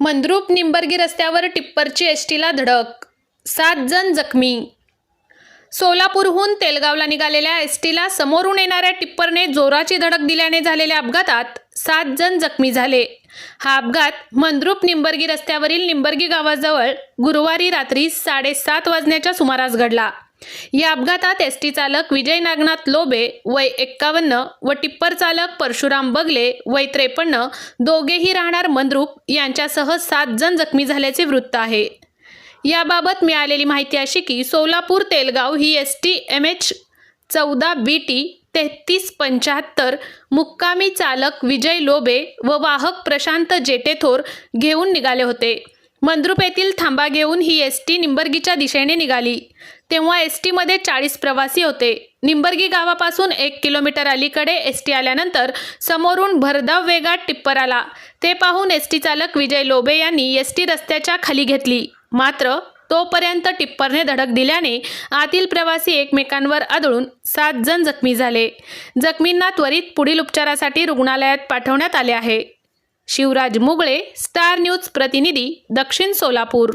मंद्रुप निंबर्गी रस्त्यावर टिप्परची एसटीला धडक. सात जण जखमी. सोलापूरहून तेलगावला निघालेल्या एसटीला समोरून येणाऱ्या टिप्परने जोराची धडक दिल्याने झालेल्या अपघातात सात जण जखमी झाले. हा अपघात मंद्रुप निंबर्गी रस्त्यावरील निंबर्गी गावाजवळ गुरुवारी रात्री साडेसात वाजण्याच्या सुमारास घडला. या अपघातात एस टी चालक विजय नागनाथ लोबे वय एक्कावन्न व टिप्पर चालक परशुराम बगले वय त्रेपन्न दोघेही राहणार मंद्रुप यांच्यासह सात जण जखमी झाल्याचे वृत्त आहे. याबाबत मिळालेली माहिती अशी की सोलापूर तेलगाव ही एस टी एम एच चौदा बी टी तेहतीस पंच्याहत्तर मुक्कामी चालक विजय लोबे व वाहक प्रशांत जेटेथोर घेऊन निघाले होते. मंद्रुप येथील थांबा घेऊन ही एस टी निंबर्गीच्या दिशेने निघाली. तेव्हा एस टीमध्ये चाळीस प्रवासी होते. निंबर्गी गावापासून एक किलोमीटर अलीकडे एस टी आल्यानंतर समोरून भरधाव वेगात टिप्पर आला. ते पाहून एस टी चालक विजय लोबे यांनी एस टी रस्त्याच्या खाली घेतली. मात्र तोपर्यंत टिप्परने धडक दिल्याने आतील प्रवासी एकमेकांवर आदळून सात जण जखमी झाले. जखमींना त्वरित पुढील उपचारासाठी रुग्णालयात पाठवण्यात आले आहे. शिवराज मुगळे स्टार न्यूज प्रतिनिधी दक्षिण सोलापूर.